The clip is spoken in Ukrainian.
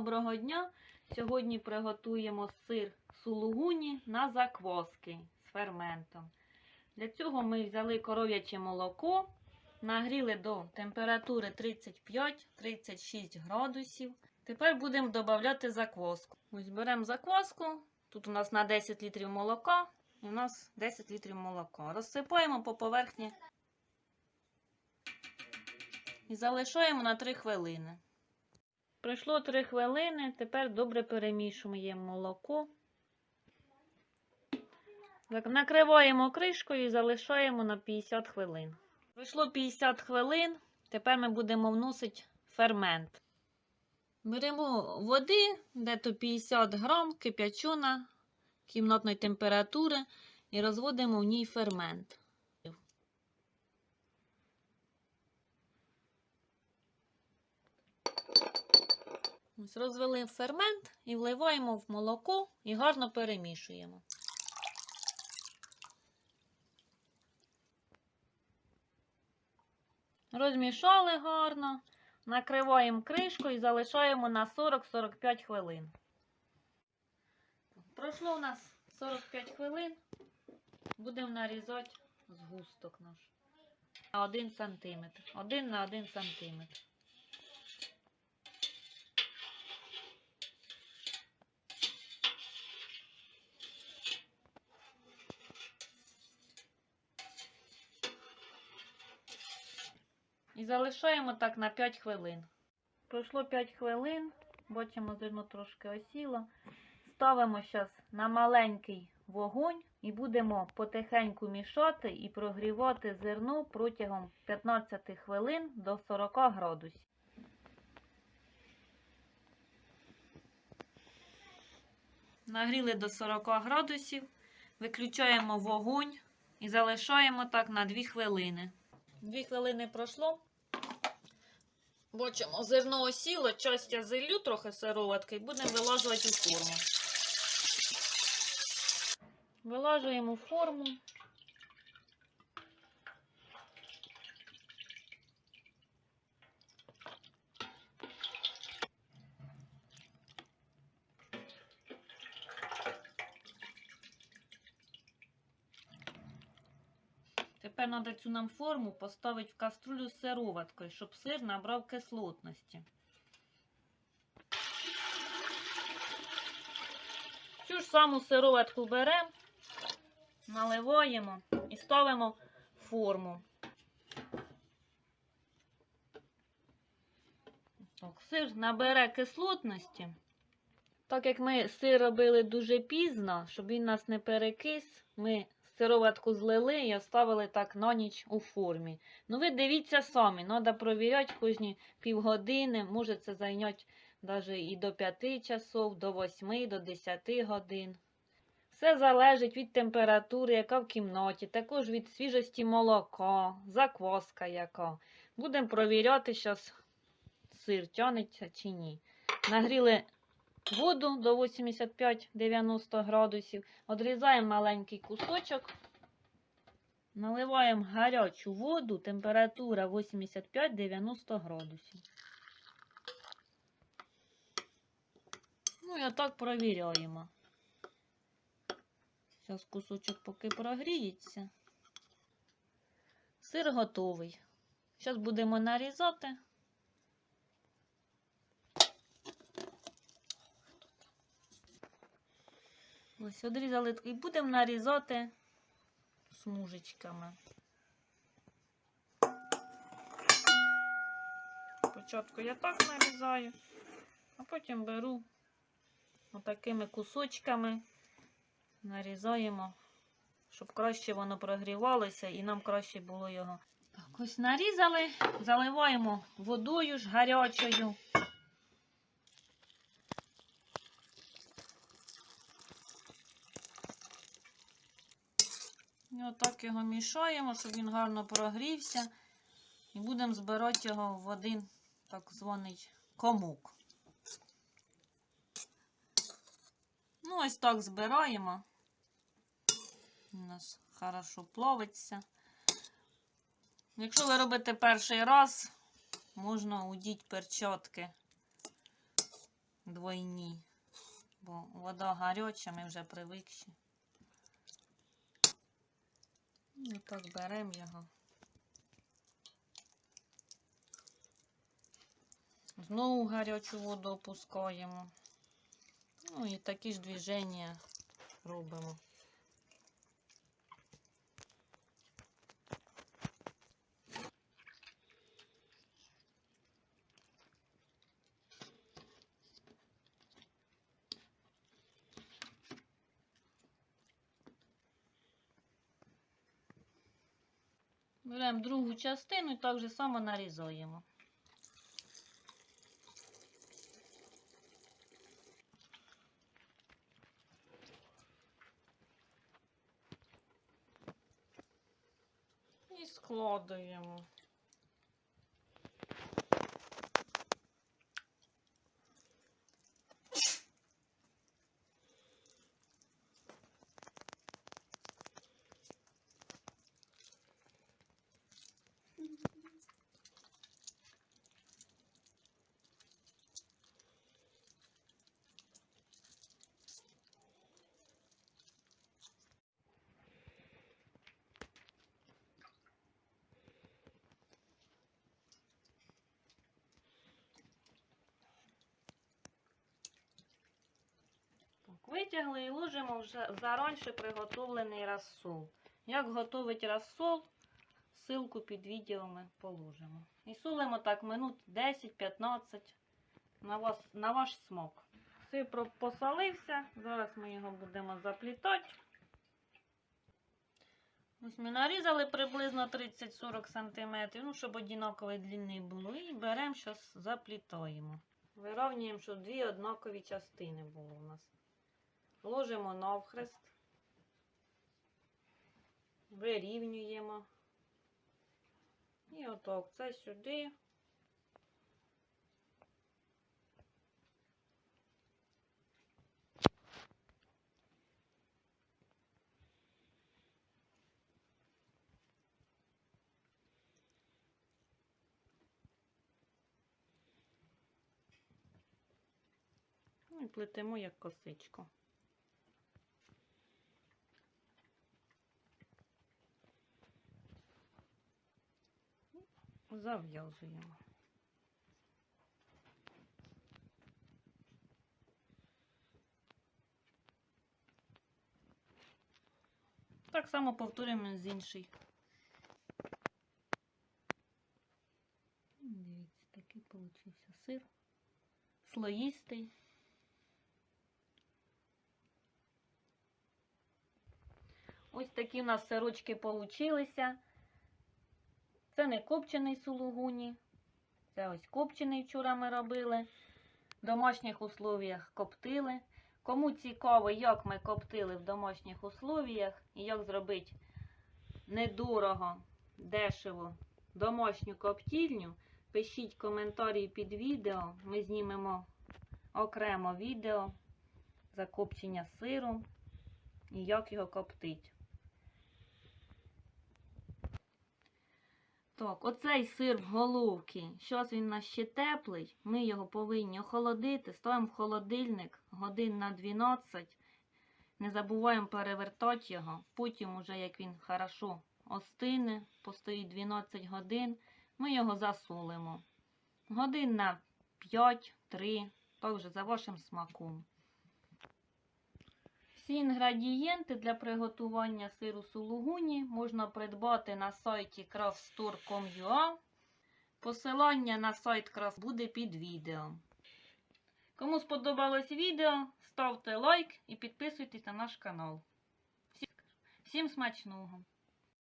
Доброго дня! Сьогодні приготуємо сир сулугуні на закваски з ферментом. Для цього ми взяли коров'яче молоко, нагріли до температури 35-36 градусів. Тепер будемо додавати закваску. Ось беремо закваску. Тут у нас на 10 літрів молока і у нас 10 літрів молока. Розсипаємо по поверхні і залишаємо на 3 хвилини. Пройшло 3 хвилини, тепер добре перемішуємо молоко. Накриваємо кришкою і залишаємо на 50 хвилин. Пройшло 50 хвилин, тепер ми будемо вносити фермент. Беремо води, де-то 50 грам, кип'ячона кімнатної температури і розводимо в ній фермент. Ось розвели фермент і вливаємо в молоко і гарно перемішуємо. Розмішали гарно, накриваємо кришкою і залишаємо на 40-45 хвилин. Пройшло у нас 45 хвилин. Будемо нарізати згусток наш на 1 см. 1 на 1 см. Залишаємо так на 5 хвилин. Пройшло 5 хвилин, бачимо, зерно трошки осіло. Ставимо зараз на маленький вогонь і будемо потихеньку мішати і прогрівати зерно протягом 15 хвилин до 40 градусів. Нагріли до 40 градусів, виключаємо вогонь і залишаємо так на 2 хвилини. Дві хвилини пройшло. Бачимо, зерно осіло, часть я трохи сироватки і будемо вилажувати у форму. Вилажуємо форму. Тепер треба цю нам форму поставити в каструлю з сироваткою, щоб сир набрав кислотності. Цю ж саму сироватку беремо, наливаємо і ставимо форму. Так, сир набере кислотності. Так як ми сир робили дуже пізно, щоб він нас не перекис, ми сироватку злили і оставили так на ніч у формі. Ну, ви дивіться самі, треба провіряти кожні півгодини, може це зайняти навіть і до 5 часов, до 8, до 10 годин. Все залежить від температури, яка в кімнаті, також від свіжості молока, закваска яка. Будемо провіряти, зараз сир тянеться чи ні. Нагріли воду до 85-90 градусів, відрізаємо маленький кусочок, наливаємо гарячу воду, температура 85-90 градусів. Ну і отак провіряємо. Зараз кусочок поки прогріється. Сир готовий. Зараз будемо нарізати. Ось одрізали і будемо нарізати смужечками. Спочатку я так нарізаю, а потім беру отакими кусочками, нарізаємо, щоб краще воно прогрівалося і нам краще було його. Так, ось нарізали, заливаємо водою ж гарячою. І отак його мішаємо, щоб він гарно прогрівся. І будемо збирати його в один так званий комок. Ну, ось так збираємо. У нас хорошо плавиться. Якщо ви робите перший раз, можна удіть перчатки двойні, бо вода гаряча, ми вже привикші. І так беремо його. Знову гарячу воду опускаємо. Ну і такі ж движення робимо. Беремо другу частину і так же само нарізаємо. І складуємо. Витягли і ложимо вже заранше приготовлений розсол. Як готувати розсол, ссылку під відео ми положимо. І солимо так минут 10-15 на, вас, на ваш смак. Сир посолився, зараз ми його будемо заплітати. Ось ми нарізали приблизно 30-40 см, ну, щоб однакової длини було. І беремо, зараз заплітаємо. Вирівнюємо, щоб дві однакові частини було у нас. Ложимо навхрест, вирівнюємо. І отак, це сюди. Ну і плетемо як косичку. Зав'язуємо. Так само повторюємо з інший. Дивіться, такий получився сир. Слоїстий. Ось такі у нас сирочки получилися. Це не копчений сулугуні. Це ось копчений вчора ми робили. В домашніх условіях коптили. Кому цікаво, як ми коптили в домашніх условіях і як зробити недорого, дешево домашню коптільню, пишіть коментарі під відео. Ми знімемо окремо відео закопчення сиру і як його коптить. Так, оцей сир в головці, щось він у нас ще теплий, ми його повинні охолодити, ставимо в холодильник годин на 12. Не забуваємо перевертати його. Потім, уже як він хорошо остине, постоїть 12 годин, ми його засолимо. Годин на 5-3, також за вашим смаком. Всі інгредієнти для приготування сиру сулугуні можна придбати на сайті craftstore.com.ua. Посилання на сайт Craft буде під відео. Кому сподобалось відео, ставте лайк і підписуйтесь на наш канал. Всім смачного!